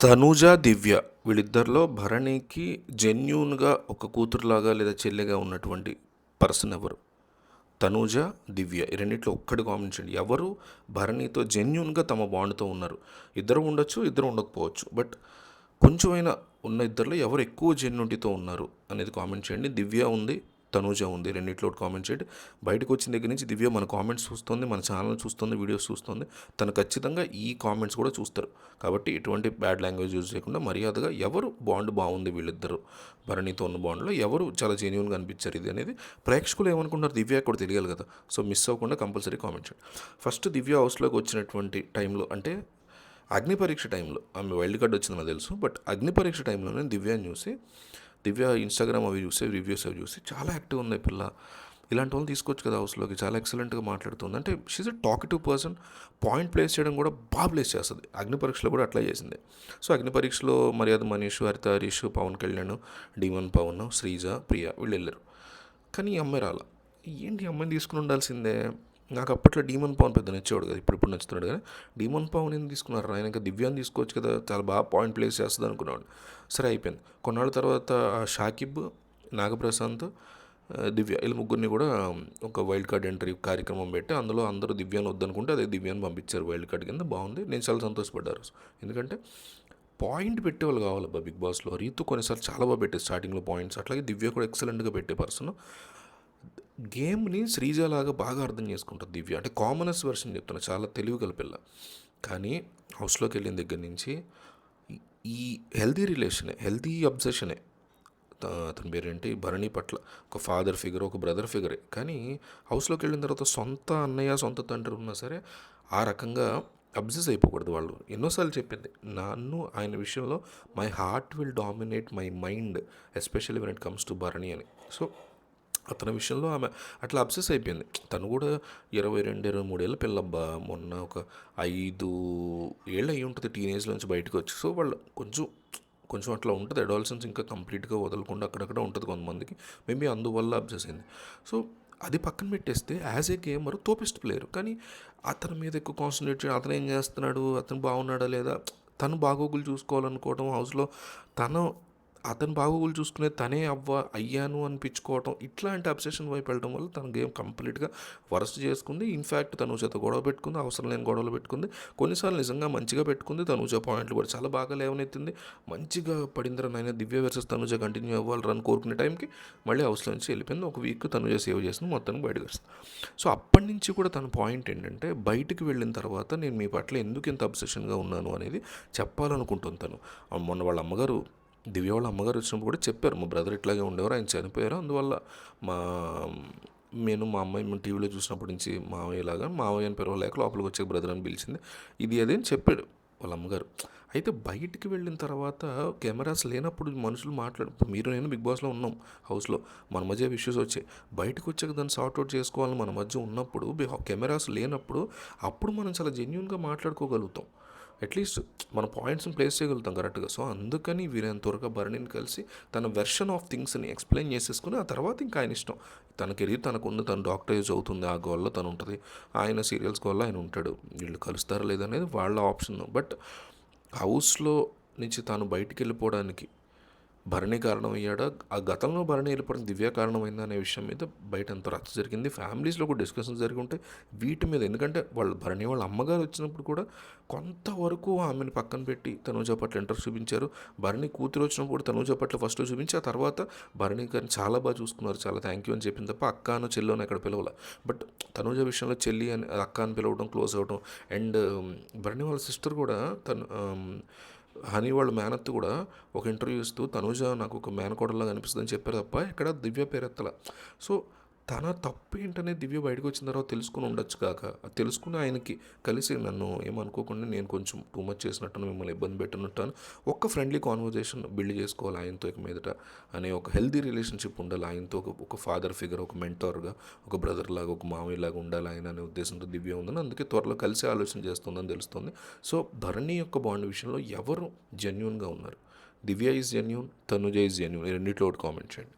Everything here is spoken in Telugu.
తనూజ దివ్య వీళ్ళిద్దరిలో భరణికి జెన్యున్గా ఒక కూతురులాగా లేదా చెల్లెగా ఉన్నటువంటి పర్సన్ ఎవరు? తనూజ దివ్య ఈ రెండిట్లో ఒక్కటి కామెంట్ చేయండి ఎవరు? భరణితో జెన్యున్గా తమ బాండ్తో ఉన్నారు. ఇద్దరు ఉండొచ్చు ఇద్దరు ఉండకపోవచ్చు. బట్ కొంచెమైనా ఉన్న ఇద్దరిలో ఎవరు ఎక్కువ జెన్యూనిటీతో ఉన్నారు అనేది కామెంట్ చేయండి. దివ్య ఉంది తనూజ ఉంది. రెండిట్లో కామెంట్ చేయండి. బయటకు వచ్చిన దగ్గర నుంచి దివ్య మన కామెంట్స్ చూస్తుంది మన ఛానల్ చూస్తుంది వీడియోస్ చూస్తుంది. తను ఖచ్చితంగా ఈ కామెంట్స్ కూడా చూస్తారు. కాబట్టి ఎటువంటి బ్యాడ్ లాంగ్వేజ్ యూజ్ చేయకుండా మర్యాదగా ఎవరు బాండ్ బాగుంది వీళ్ళిద్దరు? భరణితో ఉన్న బాండ్లో ఎవరు చాలా జెన్యున్గా అనిపించారు ఇది అనేది? ప్రేక్షకులు ఏమనుకుంటారు దివ్య కూడా తెలియాలి కదా. సో మిస్ అవ్వకుండా కంపల్సరీ కామెంట్ చేయండి. ఫస్ట్ దివ్య హౌస్లోకి వచ్చినటువంటి టైంలో అంటే అగ్ని పరీక్ష టైంలో ఆమె వైల్డ్ కార్డ్ వచ్చింది నాకు తెలుసు. బట్ అగ్ని పరీక్ష టైంలోనే దివ్యాని చూసి దివ్య ఇన్స్టాగ్రామ్ అవి చూసి రివ్యూస్ అవి చూసి చాలా యాక్టివ్ ఉంది పిల్ల. ఇలాంటి వాళ్ళు తీసుకోవచ్చు కదా హౌస్లోకి. చాలా ఎక్సలెంట్గా మాట్లాడుతుంది. అంటే she's a talkative person point place చేయడం కూడా బాగా ప్లేస్ చేస్తుంది. అగ్ని పరీక్షలో కూడా అట్లా చేసింది. సో అగ్ని పరీక్షలో మర్యాద మనీష్ హరిత హరీష్ పవన్ కళ్యాణ్ డీమన్ పవన్ శ్రీజ ప్రియ వీళ్ళు వెళ్ళారు. కానీ ఈ అమ్మాయి రాల? ఏంటి అమ్మాయిని తీసుకుని ఉండాల్సిందే? నాకు అప్పట్లో డీమన్ పవన్ పెద్ద నచ్చేవాడు కదా ఇప్పుడు ఇప్పుడు నచ్చుతున్నాడు కానీ డీమన్ పవన్ ఎందుకు తీసుకున్నారు? ఆయన ఇంకా దివ్యాన్ని తీసుకోవచ్చు కదా చాలా బాగా పాయింట్ ప్లేస్ చేస్తుంది అనుకున్నాడు సరే అయిపోయింది. కొన్నాళ్ళ తర్వాత షాకిబ్ నాగప్రశాంత్ దివ్య వీళ్ళ ముగ్గురిని కూడా ఒక వైల్డ్ కార్డ్ ఎంట్రీ కార్యక్రమం పెట్టి అందులో అందరూ దివ్యాన్ని వద్దనుకుంటే అదే దివ్యాన్ని పంపించారు వైల్డ్ కార్డ్ కింద. బాగుంది. నేను చాలా సంతోషపడ్డారు. ఎందుకంటే పాయింట్ పెట్టేవాళ్ళు కావాలి బిగ్ బాస్లో. రీతు కొన్నిసార్లు చాలా బాగా పెట్టేది స్టార్టింగ్లో పాయింట్స్. అట్లాగే దివ్య కూడా ఎక్సలెంట్గా పెట్టే పర్సన్. గేమ్ని శ్రీజలాగా బాగా అర్థం చేసుకుంటుంది దివ్య. అంటే కామనెస్ వెర్షన్ చెప్తున్నా చాలా తెలివి గల పిల్ల. కానీ హౌస్లోకి వెళ్ళిన దగ్గర నుంచి ఈ- హెల్దీ రిలేషనే హెల్దీ అబ్జెషనే అతని పేరేంటి? భరణి పట్ల. ఒక ఫాదర్ ఫిగర్ ఒక బ్రదర్ ఫిగరే. కానీ హౌస్లోకి వెళ్ళిన తర్వాత సొంత అన్నయ్య సొంత తండ్రి ఉన్నా సరే ఆ రకంగా అబ్జెస్ అయిపోకూడదు వాళ్ళు. ఎన్నోసార్లు చెప్పింది నన్ను ఆయన విషయంలో my heart will dominate my mind especially when it comes to Bharani అని. సో అతని విషయంలో ఆమె అట్లా అబ్సెస్ అయిపోయింది. తను కూడా ఇరవై రెండు ఇరవై మూడేళ్ళ పిల్లబ్బా. మొన్న ఒక ఐదు ఏళ్ళు అయి ఉంటుంది టీనేజ్ నుంచి బయటకు వచ్చి. సో వాళ్ళు కొంచెం కొంచెం అట్లా ఉంటుంది. అడాల్సన్స్ ఇంకా కంప్లీట్గా వదలకుండా అక్కడక్కడ ఉంటుంది కొంతమందికి. మేబీ అందువల్ల అబ్జెస్ అయింది. సో అది పక్కన పెట్టేస్తే యాజ్ ఏ గేమర్ తోపిస్ట్ ప్లేయర్ కానీ అతని మీద ఎక్కువ కాన్సన్ట్రేట్ చేయడం అతను ఏం చేస్తున్నాడు? అతను బాగున్నాడా లేదా? తను బాగోగులు చూసుకోవాలనుకోవడం హౌస్లో తను అతను బాగోగులు చూసుకునే తనే అవ్వ అయ్యాను అనిపించుకోవటం ఇట్లాంటి అబ్సెషన్ వైపు వెళ్ళడం వల్ల తన గేమ్ కంప్లీట్గా వరస్ట్ చేసుకుంది. ఇన్ఫ్యాక్ట్ తను చేత గొడవ పెట్టుకుంది అవసరం లేని గొడవలు పెట్టుకుంది. కొన్నిసార్లు నిజంగా మంచిగా పెట్టుకుంది. తనుజ పాయింట్లు కూడా చాలా బాగా లేవనెత్తింది. మంచిగా పడిందిరా నాయన దివ్య వర్సెస్ తనుజ కంటిన్యూ అవ్వాలి రన్ కోరుకునే టైంకి మళ్ళీ హౌస్లో నుంచి వెళ్ళిపోయింది. ఒక వీక్ తనుజ సేవ్ చేసింది మొత్తానికి బయటకు వస్తుంది. సో అప్పటి నుంచి కూడా తన పాయింట్ ఏంటంటే బయటికి వెళ్ళిన తర్వాత నేను మీ పట్ల ఎందుకు ఇంత అబ్సెషన్గా ఉన్నాను అనేది చెప్పాలనుకుంటుంది తను. మొన్న వాళ్ళ అమ్మగారు దివ్య వాళ్ళ అమ్మగారు వచ్చినప్పుడు కూడా చెప్పారు. మా బ్రదర్ ఇట్లాగే ఉండేవారు ఆయన చనిపోయారు. అందువల్ల మా నేను మా అమ్మాయి మేము టీవీలో చూసినప్పటి నుంచి మావయ్య లాగా మావయ్య అని పిలవలేక లోపలికి వచ్చే బ్రదర్ అని పిలిచింది. ఇది అదే అని చెప్పాడు వాళ్ళ అమ్మగారు. అయితే బయటికి వెళ్ళిన తర్వాత కెమెరాస్ లేనప్పుడు మనుషులు మాట్లాడు మీరు నేను బిగ్ బాస్లో ఉన్నాం హౌస్లో మన మధ్య ఇష్యూస్ వచ్చాయి. బయటకు వచ్చాక దాన్ని సార్ట్అవుట్ చేసుకోవాలని మన మధ్య ఉన్నప్పుడు కెమెరాస్ లేనప్పుడు అప్పుడు మనం చాలా జెన్యున్గా మాట్లాడుకోగలుగుతాం. అట్లీస్ట్ మన పాయింట్స్ని ప్లేస్ చేయగలుగుతాం కరెక్ట్గా. సో అందుకని వీరేంత త్వరగా భరణిని కలిసి తన వెర్షన్ ఆఫ్ థింగ్స్ని ఎక్స్ప్లెయిన్ చేసేసుకుని ఆ తర్వాత ఇంకా ఆయన ఇష్టం. తన కెరీర్ తనకుంది తను డాక్టర్ అవుతుంది ఆ గోల్లో తను ఉంటుంది. ఆయన సీరియల్స్ గోల్లో ఆయన ఉంటాడు. వీళ్ళు కలుస్తారా లేదనేది వాళ్ళ ఆప్షన్. బట్ హౌస్లో నుంచి తాను బయటికి వెళ్ళిపోవడానికి భరణి కారణమయ్యాడా? ఆ గతంలో భరణి వెళ్ళిపోవడం దివ్య కారణమైందా అనే విషయం మీద బయట అంత రచ్చ జరిగింది. ఫ్యామిలీస్లో కూడా డిస్కషన్స్ జరిగి ఉంటే వీటి మీద ఎందుకంటే వాళ్ళు భరణి వాళ్ళ అమ్మగారు వచ్చినప్పుడు కూడా కొంతవరకు ఆమెను పక్కన పెట్టి తనూజ పట్ల ఇంట్రెస్ట్ చూపించారు. భరణి కూతురు వచ్చినప్పుడు తనూజ పట్ల ఫస్ట్ చూపించి ఆ తర్వాత భరణి గారిని చాలా బాగా చూసుకున్నారు. చాలా థ్యాంక్ యూ అని చెప్పింది తప్ప అక్క అను చెల్లి అని పిలవాల. బట్ తనూజ విషయంలో చెల్లి అని అక్క అని పిలవడం క్లోజ్ అవ్వడం. అండ్ భరణి వాళ్ళ సిస్టర్ కూడా తను హనీ వాళ్ళ మేనత్తు కూడా ఒక ఇంటర్వ్యూ ఇస్తూ తనుజ నాకు ఒక మేనకోడలాగా అనిపిస్తుందని చెప్పారు తప్ప ఇక్కడ దివ్య పేరెత్తల. సో తన తప్పు ఏంటనే దివ్య బయటకు వచ్చిన తర్వాత తెలుసుకుని ఉండొచ్చు కాక. తెలుసుకుని ఆయనకి కలిసి నన్ను ఏమనుకోకుండా నేను కొంచెం టూ మచ్ చేసినట్టు మిమ్మల్ని ఇబ్బంది పెట్టినట్టు ఒక్క ఫ్రెండ్లీ కాన్వర్జేషన్ బిల్డ్ చేసుకోవాలి ఆయనతో ఇక మీదట. అనే ఒక హెల్దీ రిలేషన్షిప్ ఉండాలి ఆయనతో. ఒక ఒక ఫాదర్ ఫిగర్ ఒక మెంటర్గా ఒక బ్రదర్ లాగా ఒక మామయ్య లాగా ఉండాలి ఆయన అనే ఉద్దేశంతో దివ్య ఉందని అందుకే త్వరలో కలిసి ఆలోచన చేస్తుందని తెలుస్తుంది. సో ధరణి యొక్క బాండ్ విషయంలో ఎవరు జెన్యున్గా ఉన్నారు? Divya is genuine Tanuja is genuine రెండింటిలో రెండిట్లో ఒకటి కామెంట్ చేయండి.